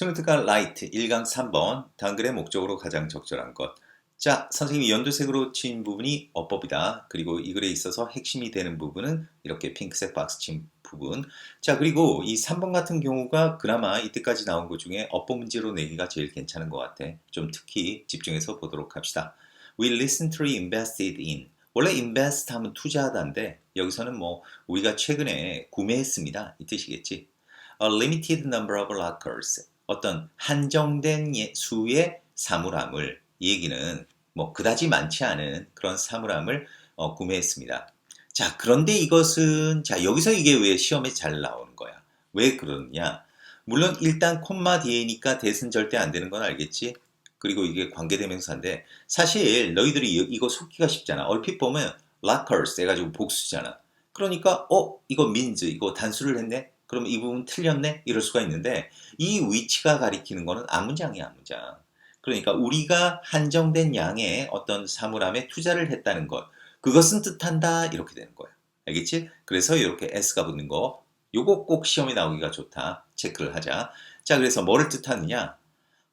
스노트가 라이트 1강 3번 단글의 목적으로 가장 적절한 것. 자, 선생님이 연두색으로 친 부분이 어법이다. 그리고 이 글에 있어서 핵심이 되는 부분은 이렇게 핑크색 박스 친 부분. 자, 그리고 이 3번 같은 경우가 그나마 이때까지 나온 것 중에 어법 문제로 내기가 제일 괜찮은 것 같아. 좀 특히 집중해서 보도록 합시다. We recently invested in. 원래 invest 하면 투자하다인데 여기서는 뭐 우리가 최근에 구매했습니다. 이 뜻이겠지. A limited number of lockers. 어떤 한정된 예- 수의 사물함을 이 얘기는 뭐 그다지 많지 않은 그런 사물함을 어, 구매했습니다. 자, 그런데 이것은 자, 여기서 이게 왜 시험에 잘 나오는 거야? 왜 그러냐? 물론 일단 콤마 뒤에니까 대신 절대 안 되는 건 알겠지? 그리고 이게 관계대명사인데 사실 너희들이 이- 이거 속기가 쉽잖아. 얼핏 보면 lockers 해가지고 복수잖아. 그러니까 어 이거 means 이거 단수를 했네. 그럼 이 부분 틀렸네. 이럴 수가 있는데 이 위치가 가리키는 거는 앞문장이야 앞문장. 그러니까 우리가 한정된 양의 어떤 사물함에 투자를 했다는 것 그것은 뜻한다 이렇게 되는 거야. 알겠지? 그래서 이렇게 s가 붙는 거 요거 꼭 시험에 나오기가 좋다. 체크를 하자. 자 그래서 뭐를 뜻하느냐?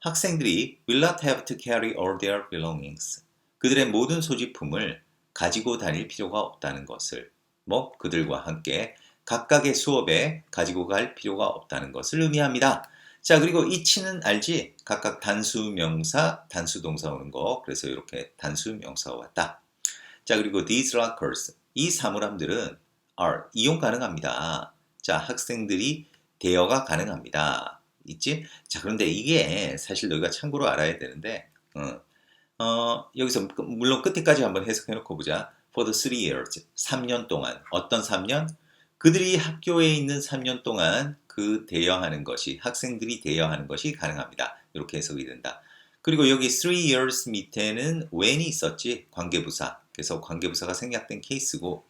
학생들이 will not have to carry all their belongings. 그들의 모든 소지품을 가지고 다닐 필요가 없다는 것을 뭐 그들과 함께 각각의 수업에 가지고 갈 필요가 없다는 것을 의미합니다. 자 그리고 이치는 알지? 각각 단수 명사, 단수 동사 오는 거 그래서 이렇게 단수 명사가 왔다. 자 그리고 these lockers 이 사물함들은 are 이용 가능합니다. 자 학생들이 대여가 가능합니다. 있지? 자 그런데 이게 사실 너희가 참고로 알아야 되는데 어, 어, 여기서 그- 물론 끝에까지 한번 해석해 놓고 보자. For the three years 3년 동안 어떤 3년? 그들이 학교에 있는 3년 동안 그 대여하는 것이 학생들이 대여하는 것이 가능합니다. 이렇게 해석이 된다. 그리고 여기 three years 밑에는 when이 있었지 관계부사. 그래서 관계부사가 생략된 케이스고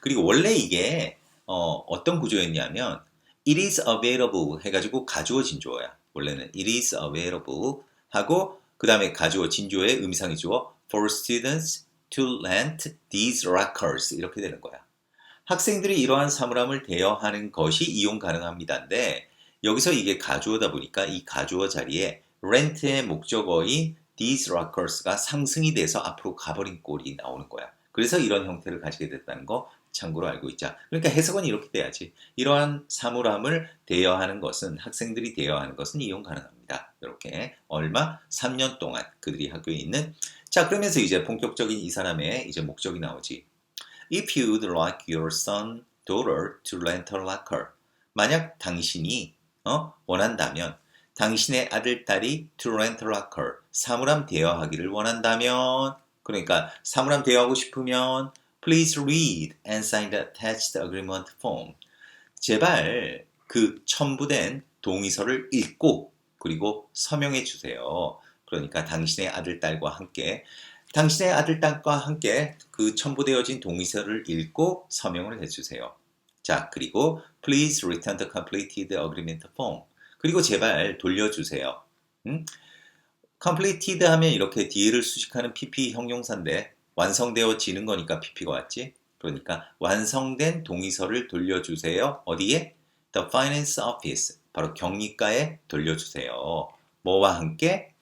그리고 원래 이게 어, 떤 구조였냐면 it is available 해가지고 가주어 진주어야. 원래는 it is available 하고 그 다음에 가주어 진주어의 의미상이 주어 for students to rent these lockers 이렇게 되는 거야. 학생들이 이러한 사물함을 대여하는 것이 이용 가능합니다인데 여기서 이게 가주어다 보니까 이 가주어 자리에 rent의 목적어인 these lockers가 상승이 돼서 앞으로 가버린 꼴이 나오는 거야. 그래서 이런 형태를 가지게 됐다는 거 참고로 알고 있자. 그러니까 해석은 이렇게 돼야지. 이러한 사물함을 대여하는 것은 학생들이 대여하는 것은 이용 가능합니다. 이렇게 얼마 3년 동안 그들이 학교에 있는 자 그러면서 이제 본격적인 이 사람의 이제 목적이 나오지. If you'd like your son, daughter to rent a locker. 만약 당신이 어, 원한다면 당신의 아들 딸이 to rent a locker 사물함 대여하기를 원한다면 그러니까 사물함 대여하고 싶으면 please read and sign the attached agreement form. 제발 그 첨부된 동의서를 읽고 그리고 서명해 주세요. 그러니까 당신의 아들 딸과 함께 당신의 아들 딸과 함께 그 첨부되어진 동의서를 읽고 서명을 해 주세요. 자, 그리고 please return the completed agreement form. 그리고 제발 돌려주세요. 음? completed 하면 이렇게 뒤를 수식하는 pp 형용사인데 완성되어지는 거니까 pp가 왔지. 그러니까 완성된 동의서를 돌려주세요. 어디에? The Finance Office. 바로 경리과에 돌려주세요. 뭐와 함께?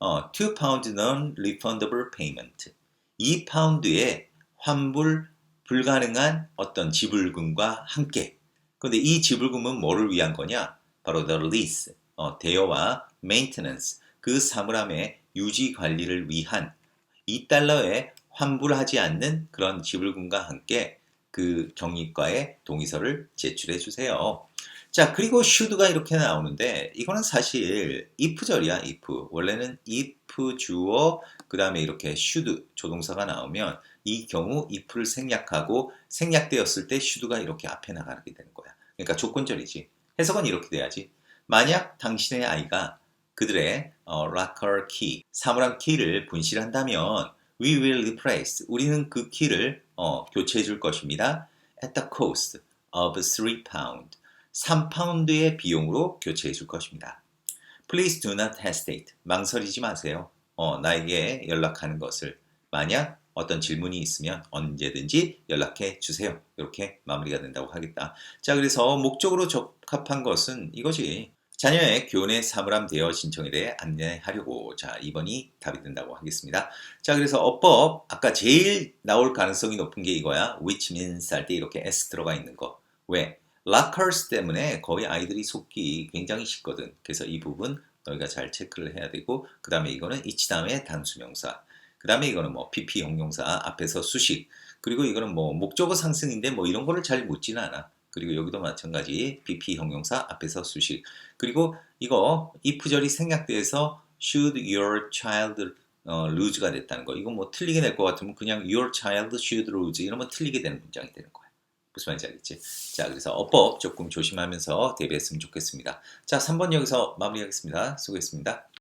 어, 2 pound non-refundable payment. 2파운드의 환불 불가능한 어떤 지불금과 함께. 근데 이 지불금은 뭐를 위한 거냐? 바로 the lease, 어, 대여와 maintenance, 그 사물함의 유지 관리를 위한 2달러에 환불하지 않는 그런 지불금과 함께 그 경리과에 동의서를 제출해 주세요. 자, 그리고 should가 이렇게 나오는데 이거는 사실 if절이야, if. 원래는 if 주어 그다음에 이렇게 should 조동사가 나오면 이 경우 if를 생략하고 생략되었을 때 should가 이렇게 앞에 나가게 되는 거야. 그러니까 조건절이지. 해석은 이렇게 돼야지. 만약 당신의 아이가 그들의 어, locker key, 사물함 키를 분실한다면 we will replace. 우리는 그 키를 어, 교체해 줄 것입니다. at the cost of 3 pound. 3파운드의 비용으로 교체해 줄 것입니다. Please do not hesitate. 망설이지 마세요. 어, 나에게 연락하는 것을. 만약 어떤 질문이 있으면 언제든지 연락해 주세요. 이렇게 마무리가 된다고 하겠다. 자, 그래서 목적으로 적합한 것은 이거지. 자녀의 교내 사물함 대여 신청에 대해 안내하려고 자 2번이 답이 된다고 하겠습니다. 자 그래서 어법 아까 제일 나올 가능성이 높은 게 이거야. which means 할 때 이렇게 s 들어가 있는 거. 왜? Lockers 때문에 거의 아이들이 속기 굉장히 쉽거든. 그래서 이 부분 너희가 잘 체크를 해야 되고 그 다음에 이거는 each 다음에 단수명사. 그 다음에 이거는 뭐 pp 형용사 앞에서 수식. 그리고 이거는 뭐 목적어 상승인데 뭐 이런 거를 잘 묻지는 않아. 그리고 여기도 마찬가지 pp 형용사 앞에서 수식. 그리고 이거 if절이 생략돼서 should your child 어, lose가 됐다는 거. 이거 뭐 틀리게 될 것 같으면 그냥 your child should lose 이러면 틀리게 되는 문장이 되는 거야. 무슨 말인지 알겠지? 자, 그래서 어법 조금 조심하면서 대비했으면 좋겠습니다. 자, 3번 여기서 마무리하겠습니다. 수고했습니다.